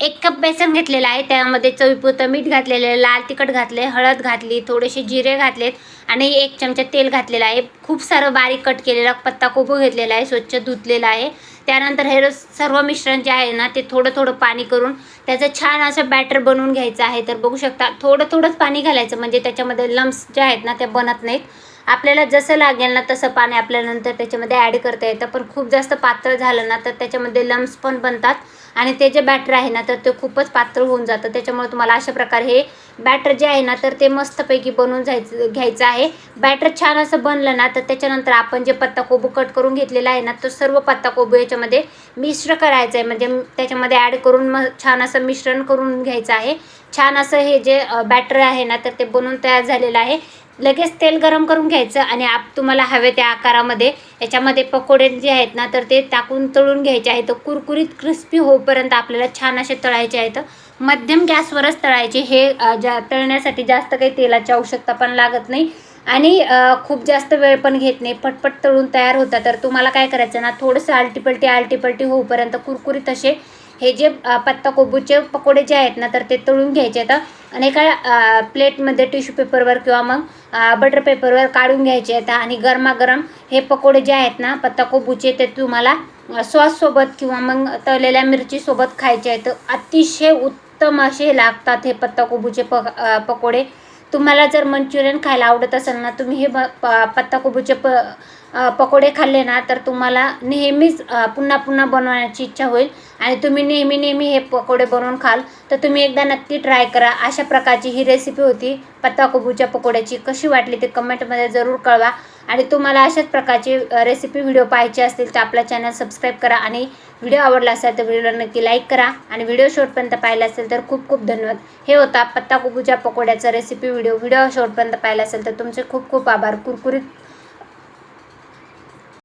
एक कप बेसन घेतलेलं आहे. त्यामध्ये चवीपुरतं मीठ घातलेलं आहे लाल तिखट घातले हळद घातली थोडेसे जिरे घातलेत आणि एक चमचा तेल घातलेलं आहे. खूप सारं बारीक कट केलेलं पत्ता कोबू घेतलेला आहे स्वच्छ धुतलेलं आहे. त्यानंतर हे सर्व मिश्रण जे आहे ना ते थोडं थोडं पाणी करून त्याचं छान असं बॅटर बनवून घ्यायचं आहे. तर बघू शकता थोडं थोडंच पाणी घालायचं म्हणजे त्याच्यामध्ये लम्स जे आहेत ना ते बनत नाहीत. आपल्याला जसं लागेल ना तसं पाणी आपल्याला नंतर त्याच्यामध्ये ॲड करता येतं. पण खूप जास्त पातळ झालं ना तर त्याच्यामध्ये लम्स पण बनतात. आणि ते जे बॅटर आहे ना तर ते खूपच पातळ होऊन जातं. त्याच्यामुळे तुम्हाला अशा प्रकारे हे बॅटर जे आहे ना तर ते मस्तपैकी बनवून जायचं घ्यायचं आहे. बॅटर छान असं बनलं ना तर त्याच्यानंतर आपण जे पत्ता कोबू कट करून घेतलेला आहे ना तो सर्व पत्ता कोबू याच्यामध्ये मिश्र करायचं आहे. म्हणजे त्याच्यामध्ये ॲड करून म छान असं मिश्रण करून घ्यायचं आहे. छान असं हे जे बॅटर आहे ना तर ते बनवून तयार झालेलं आहे. लगेच तेल गरम करून घ्यायचं आणि आप तुम्हाला हवे त्या आकारामध्ये. याच्यामध्ये पकोडे जे आहेत ना तर ते टाकून तळून घ्यायचे आहेत. कुरकुरीत क्रिस्पी होईपर्यंत आपल्याला छान असे तळायचे आहेत. मध्यम गॅसवरच तळायचे. हे जा ज्या तळण्यासाठी जास्त काही तेलाची आवश्यकता पण लागत नाही. आणि खूप जास्त वेळ पण घेत नाही. पटपट तळून तयार होतात तर तुम्हाला काय करायचं ना थोडंसं आलटीपलटी आलटीपलटी होईपर्यंत कुरकुरीत असे हे जे पत्ताकोबूचे पत्ता कोबूचे पकोडे जे आहेत ना तर ते तळून घ्यायचे. आहेत आणि एका प्लेटमध्ये टिश्यू पेपरवर किंवा मग बटर पेपरवर काढून घ्यायचे. आहेत आणि गरमागरम हे पकोडे जे आहेत ना पत्ता कोबूचे ते तुम्हाला सॉससोबत किंवा मग तळलेल्या मिरचीसोबत खायचे आहेत. अतिशय उत्तम असे लागतात हे पत्ता कोबूचे पकोडे. तुम्हाला जर मंचुरियन खायला आवडत असेल ना तुम्ही हे ब प- पत्ताकोबूचे प पकोडे खाल्ले ना तर तुम्हाला नेहमीच पुन्हा पुन्हा बनवण्याची इच्छा होईल. आणि तुम्ही नेहमी नेहमी हे पकोडे बनवून खाल तर तुम्ही एकदा नक्की ट्राय करा. अशा प्रकारची ही रेसिपी होती. पत्ताकोबूच्या पकोड्याची कशी वाटली ते कमेंटमध्ये जरूर कळवा. आणि तुम्हाला अशाच प्रकारचे रेसिपी व्हिडिओ पाहायचे असतील तर आपला चॅनल सबस्क्राईब करा. आणि व्हिडिओ आवडला असेल तर व्हिडिओला नक्की लाईक करा. आणि व्हिडिओ शेवटपर्यंत पाहिला असेल तर खूप खूप धन्यवाद. हे होता पत्ता कोबूच्या पकोड्याचा रेसिपी व्हिडिओ व्हिडिओ शेवटपर्यंत पाहिला असेल तर तुमचे खूप खूप आभार. कुरकुरीत